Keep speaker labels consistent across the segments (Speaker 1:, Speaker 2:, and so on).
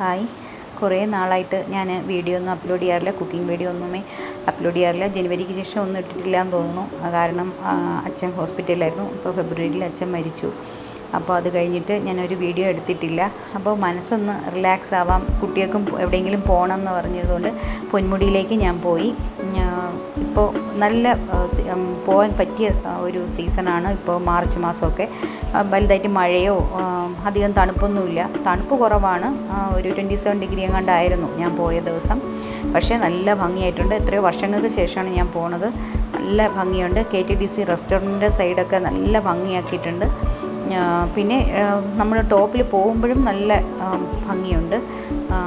Speaker 1: Hi. കുറേ നാളായിട്ട് ഞാൻ വീഡിയോ ഒന്നും അപ്ലോഡ് ചെയ്യാറില്ല കുക്കിംഗ് വീഡിയോ ഒന്നുമേ അപ്ലോഡ് ചെയ്യാറില്ല. ജനുവരിക്ക് ശേഷം ഒന്നും ഇട്ടിട്ടില്ല എന്ന് തോന്നുന്നു കാരണം അച്ഛൻ ഹോസ്പിറ്റലിലായിരുന്നു. അപ്പോൾ ഫെബ്രുവരിയിൽ അച്ഛൻ മരിച്ചു. അപ്പോൾ അത് കഴിഞ്ഞിട്ട് ഞാനൊരു വീഡിയോ എടുത്തിട്ടില്ല. അപ്പോൾ മനസ്സൊന്ന് റിലാക്സ് ആവാം. കുട്ടികൾക്കും എവിടെയെങ്കിലും പോകണം എന്ന് പറഞ്ഞതുകൊണ്ട് പൊന്മുടിയിലേക്ക് ഞാൻ പോയി. ഇപ്പോൾ നല്ല പോകാൻ പറ്റിയ ഒരു സീസണാണ് ഇപ്പോൾ മാർച്ച് മാസമൊക്കെ. വലുതായിട്ട് മഴയോ അധികം തണുപ്പൊന്നുമില്ല. തണുപ്പ് കുറവാണ്. ഒരു ട്വന്റി സെവൻ ഡിഗ്രി എങ്ങാണ്ടായിരുന്നു ഞാൻ പോയ ദിവസം. പക്ഷേ നല്ല ഭംഗിയായിട്ടുണ്ട്. എത്രയോ വർഷങ്ങൾക്ക് ശേഷമാണ് ഞാൻ പോണത്. നല്ല ഭംഗിയുണ്ട്. കെ ടി ഡി സി റെസ്റ്റോറന്റിന്റെ സൈഡൊക്കെ നല്ല ഭംഗിയാക്കിയിട്ടുണ്ട്. പിന്നെ നമ്മൾ ടോപ്പിൽ പോകുമ്പോഴും നല്ല ഭംഗിയുണ്ട്.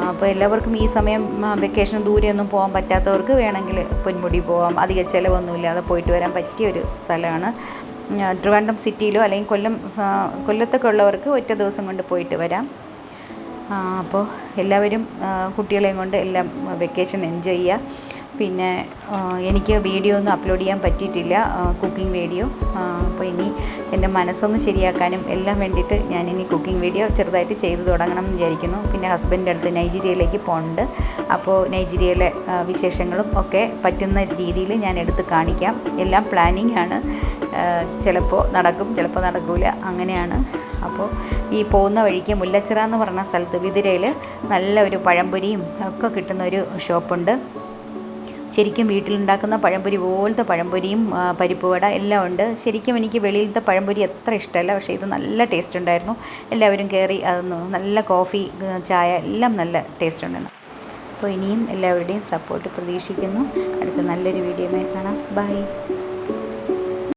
Speaker 1: അപ്പോൾ എല്ലാവർക്കും ഈ സമയം വെക്കേഷൻ ദൂരെയൊന്നും പോകാൻ പറ്റാത്തവർക്ക് വേണമെങ്കിൽ പൊന്മുടി പോകാം അധിക ചിലവൊന്നുമില്ലാതെ പോയിട്ട് വരാൻ പറ്റിയ ഒരു സ്ഥലമാണ് ട്രിവാൻഡ്രം സിറ്റിയിലോ അല്ലെങ്കിൽ കൊല്ലം കൊല്ലത്തൊക്കെ ഉള്ളവർക്ക് ഒറ്റ ദിവസം കൊണ്ട് പോയിട്ട് വരാം. അപ്പോൾ എല്ലാവരും കുട്ടികളെയും കൊണ്ട് എല്ലാം വെക്കേഷൻ എൻജോയ് ചെയ്യുക. പിന്നെ എനിക്ക് വീഡിയോ ഒന്നും അപ്ലോഡ് ചെയ്യാൻ പറ്റിയിട്ടില്ല കുക്കിംഗ് വീഡിയോ അപ്പോൾ ഇനി എന്റെ മനസ്സൊന്ന് ശരിയാക്കാനും എല്ലാം വേണ്ടിയിട്ട് ഇനി കുക്കിംഗ് വീഡിയോ ചെറുതായിട്ട് ചെയ്തു തുടങ്ങണം എന്ന് വിചാരിക്കുന്നു. പിന്നെ ഹസ്ബൻഡിന്റെ അടുത്ത് നൈജീരിയയിലേക്ക് പോകുന്നുണ്ട് അപ്പോൾ നൈജീരിയയിലെ വിശേഷങ്ങളും ഒക്കെ പറ്റുന്ന രീതിയിൽ ഞാൻ എടുത്ത് കാണിക്കാം. എല്ലാം പ്ലാനിങ് ആണ്. ചിലപ്പോൾ നടക്കും ചിലപ്പോൾ നടക്കില്ല അങ്ങനെയാണ്. അപ്പോൾ ഈ പോകുന്ന വഴിക്ക് മുല്ലച്ചിറ എന്ന് പറഞ്ഞ സ്ഥലത്ത് വിതിരയിൽ നല്ല ഒരു പഴംപൊരിയും ഒക്കെ കിട്ടുന്ന ഒരു ഷോപ്പുണ്ട് ശരിക്കും വീട്ടിലുണ്ടാക്കുന്ന പഴംപൊരി പോലത്തെ പഴംപൊരിയും പരിപ്പ് വട എല്ലാം ഉണ്ട്. ശരിക്കും എനിക്ക് വെളിയിലത്തെ പഴംപൊരി അത്ര ഇഷ്ടമല്ല. പക്ഷേ ഇത് നല്ല ടേസ്റ്റ് ഉണ്ടായിരുന്നു. എല്ലാവരും കയറി അതൊന്ന് നല്ല കോഫി ചായ എല്ലാം നല്ല ടേസ്റ്റ് ഉണ്ടായിരുന്നു. അപ്പോൾ ഇനിയും എല്ലാവരുടെയും സപ്പോർട്ട് പ്രതീക്ഷിക്കുന്നു. അടുത്ത നല്ലൊരു വീഡിയോ കാണാം. ബൈ